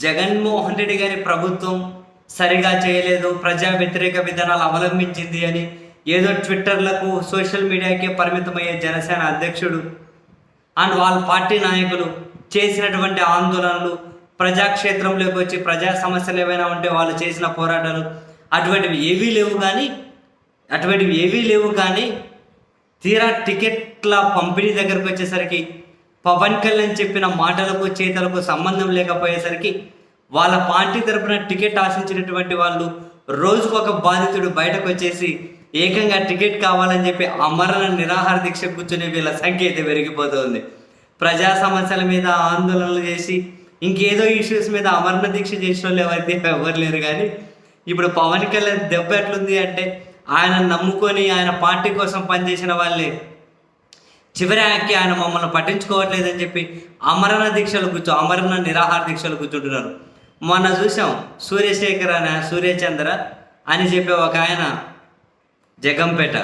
జగన్మోహన్ రెడ్డి గారి ప్రభుత్వం సరిగా చేయలేదు ప్రజా వ్యతిరేక విధానాలు అవలంబించింది అని ఏదో ట్విట్టర్లకు సోషల్ మీడియాకే పరిమితమయ్యే జనసేన అధ్యక్షుడు అండ్ వాళ్ళ పార్టీ నాయకులు చేసినటువంటి ఆందోళనలు ప్రజాక్షేత్రంలోకి వచ్చి ప్రజా సమస్యలు ఏమైనా ఉంటే వాళ్ళు చేసిన పోరాటాలు అటువంటివి ఏవీ లేవు కానీ అటువంటివి ఏవీ లేవు కానీ తీరా టికెట్ల పంపిణీ దగ్గరకు వచ్చేసరికి పవన్ కళ్యాణ్ చెప్పిన మాటలకు చేతలకు సంబంధం లేకపోయేసరికి వాళ్ళ పార్టీ తరపున టికెట్ ఆశించినటువంటి వాళ్ళు రోజుకు ఒక బాధితుడు బయటకు వచ్చేసి ఏకంగా టికెట్ కావాలని చెప్పి అమరణ నిరాహార దీక్ష కూర్చునే వీళ్ళ సంఖ్య అయితే పెరిగిపోతుంది. ప్రజా సమస్యల మీద ఆందోళనలు చేసి ఇంకేదో ఇష్యూస్ మీద అమరణ దీక్ష చేసిన వాళ్ళు ఎవరైతే ఎవరు లేరు కానీ ఇప్పుడు పవన్ కళ్యాణ్ దెబ్బ ఎట్లుంది అంటే ఆయన నమ్ముకొని ఆయన పార్టీ కోసం పనిచేసిన వాళ్ళే చివరికి ఆయన మమ్మల్ని పట్టించుకోవట్లేదని చెప్పి అమరణ దీక్షలు కూర్చో అమరణ నిరాహార దీక్షలు కూర్చుంటున్నారు. మొన్న చూసాం సూర్యశేఖర్ అనే సూర్యచంద్ర అని చెప్పి ఒక ఆయన జగంపేట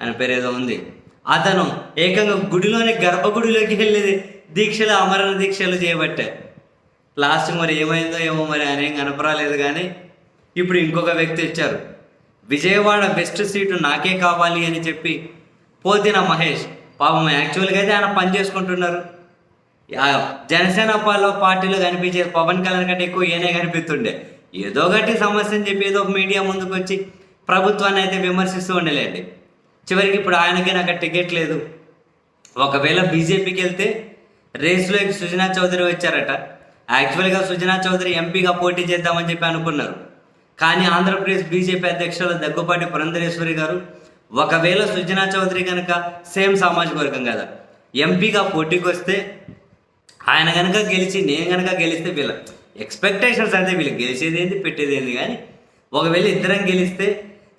ఆయన పేరు ఏదో ఉంది. అతను ఏకంగా గుడిలోని గర్భగుడిలోకి వెళ్ళేది దీక్షలు అమరణ దీక్షలు చేయబట్టే. లాస్ట్ మరి ఏమైందో ఏమో మరి ఆయన ఏం కనపరాలేదు కానీ ఇప్పుడు ఇంకొక వ్యక్తి వచ్చారు. విజయవాడ వెస్ట్ సీటు నాకే కావాలి అని చెప్పి పోతిన మహేష్ పాపం యాక్చువల్గా అయితే ఆయన పని చేసుకుంటున్నారు. జనసేన పార్టీలో కనిపించే పవన్ కళ్యాణ్ కంటే ఎక్కువ ఈయనే కనిపిస్తుండే. ఏదో ఒకటి సమస్య అని చెప్పి ఏదో ఒక మీడియా ముందుకు వచ్చి ప్రభుత్వాన్ని అయితే విమర్శిస్తూ ఉండలేండి. చివరికి ఇప్పుడు ఆయనకి నాకు టికెట్ లేదు. ఒకవేళ బీజేపీకి వెళ్తే రేసులోకి సుజనా చౌదరి వచ్చారట. యాక్చువల్గా సుజనా చౌదరి ఎంపీగా పోటీ చేద్దామని చెప్పి అనుకున్నారు. కానీ ఆంధ్రప్రదేశ్ బీజేపీ అధ్యక్షులు దగ్గుపాటి పురంధరేశ్వరి గారు ఒకవేళ సుజనా చౌదరి కనుక సేమ్ సామాజిక వర్గం కదా ఎంపీగా పోటీకి వస్తే ఆయన కనుక గెలిచి నేను కనుక గెలిస్తే వీళ్ళ ఎక్స్పెక్టేషన్స్ అయితే వీళ్ళు గెలిచేది ఏంది పెట్టేది ఏంది కానీ ఒకవేళ ఇద్దరం గెలిస్తే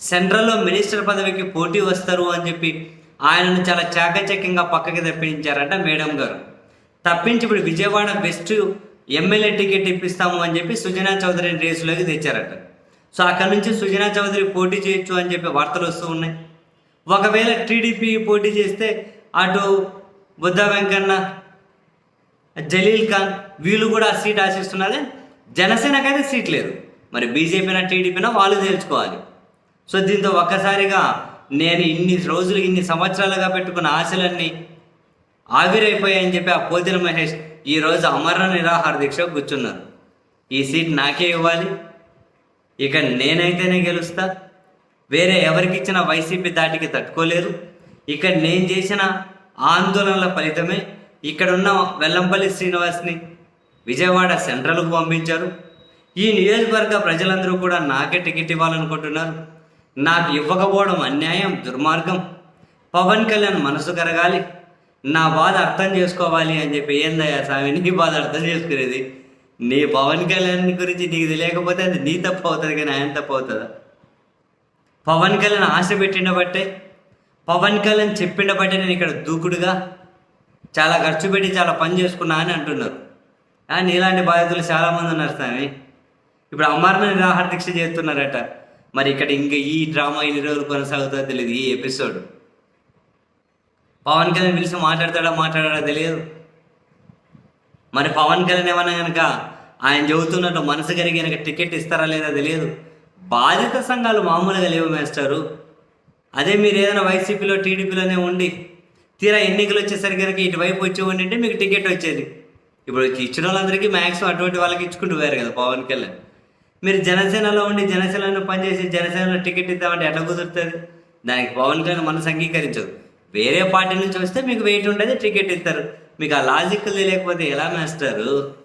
సెంట్రల్లో మినిస్టర్ పదవికి పోటీ వస్తారు అని చెప్పి ఆయనను చాలా చాకచక్యంగా పక్కకి తప్పించారంట మేడం గారు. తప్పించి ఇప్పుడు విజయవాడ వెస్ట్ ఎమ్మెల్యే టికెట్ ఇప్పిస్తాము అని చెప్పి సుజనా చౌదరిని రేసులోకి తెచ్చారట. సో అక్కడ నుంచి సుజనా చౌదరి పోటీ చేయొచ్చు అని చెప్పి వార్తలు వస్తూ ఉన్నాయి. ఒకవేళ టీడీపీ పోటీ చేస్తే అటు బుద్ధ వెంకన్న జలీల్ ఖాన్ వీళ్ళు కూడా ఆ సీట్ ఆశిస్తున్నారు. జనసేనకైతే సీట్ లేదు. మరి బీజేపీనా టీడీపీనా వాళ్ళు తేల్చుకోవాలి. సో దీంతో ఒక్కసారిగా నేను ఇన్ని రోజులు ఇన్ని సంవత్సరాలుగా పెట్టుకున్న ఆశలన్నీ ఆవిరైపోయాయని చెప్పి ఆ పోతిన మహేష్ ఈరోజు అమర నిరాహార దీక్ష కూర్చున్నారు. ఈ సీట్ నాకే ఇవ్వాలి. ఇక నేనైతేనే గెలుస్తా. వేరే ఎవరికి ఇచ్చిన వైసీపీ దాటికి తట్టుకోలేరు. ఇక్కడ నేను చేసిన ఆందోళనల ఫలితమే ఇక్కడున్న వెల్లంపల్లి శ్రీనివాస్ని విజయవాడ సెంట్రల్కు పంపించారు. ఈ నియోజకవర్గ ప్రజలందరూ కూడా నాకే టికెట్ ఇవ్వాలనుకుంటున్నారు. నాకు ఇవ్వకపోవడం అన్యాయం దుర్మార్గం. పవన్ కళ్యాణ్ మనసు కరగాలి. నా బాధ అర్థం చేసుకోవాలి అని చెప్పి ఏందయ్యా స్వామి నీ బాధ అర్థం చేసుకునేది? నీ పవన్ కళ్యాణ్ గురించి నీకు తెలియకపోతే అది నీ తప్పు అవుతుంది కానీ ఆయన తప్పు అవుతుందా? పవన్ కళ్యాణ్ ఆశ పెట్టిన బట్టే పవన్ కళ్యాణ్ చెప్పిన బట్టే నేను ఇక్కడ దూకుడుగా చాలా ఖర్చు పెట్టి చాలా పని చేసుకున్నా అని అంటున్నారు. కానీ ఇలాంటి బాధితులు చాలామంది ఉన్నారు స్వామి. ఇప్పుడు అమరణ నిరాహార దీక్ష చేస్తున్నారట. మరి ఇక్కడ ఇంకా ఈ డ్రామా ఎన్ని రోజులు కొనసాగుతుందో తెలియదు ఈ ఎపిసోడ్. పవన్ కళ్యాణ్ పిలిచి మాట్లాడతాడా మాట్లాడాడా తెలియదు. మరి పవన్ కళ్యాణ్ ఏమన్నా కనుక ఆయన చెబుతున్నట్టు మనసు కరిగి కనుక టికెట్ ఇస్తారా లేదా తెలియదు. బాధిత సంఘాలు మామూలుగా లేవు మేస్టారు. అదే మీరు ఏదైనా వైసీపీలో టీడీపీలోనే ఉండి తీరా ఎన్నికలు వచ్చేసరికి కనుక ఇటువైపు వచ్చి అంటే మీకు టికెట్ వచ్చేది. ఇప్పుడు ఇచ్చిన వాళ్ళందరికీ మ్యాక్సిమం అటువంటి వాళ్ళకి ఇచ్చుకుంటూ పోయారు కదా పవన్ కళ్యాణ్. మీరు జనసేనలో ఉండి జనసేనలో పనిచేసి జనసేనలో టికెట్ ఇద్దామంటే ఎట్లా కుదురుతుంది? దానికి పవన్ కళ్యాణ్ మనసు అంగీకరించదు. వేరే పార్టీ నుంచి వస్తే మీకు వెయిట్ ఉండేది టికెట్ ఇస్తారు. మీకు ఆ లాజిక్ లేకపోతే ఎలా మేస్తారు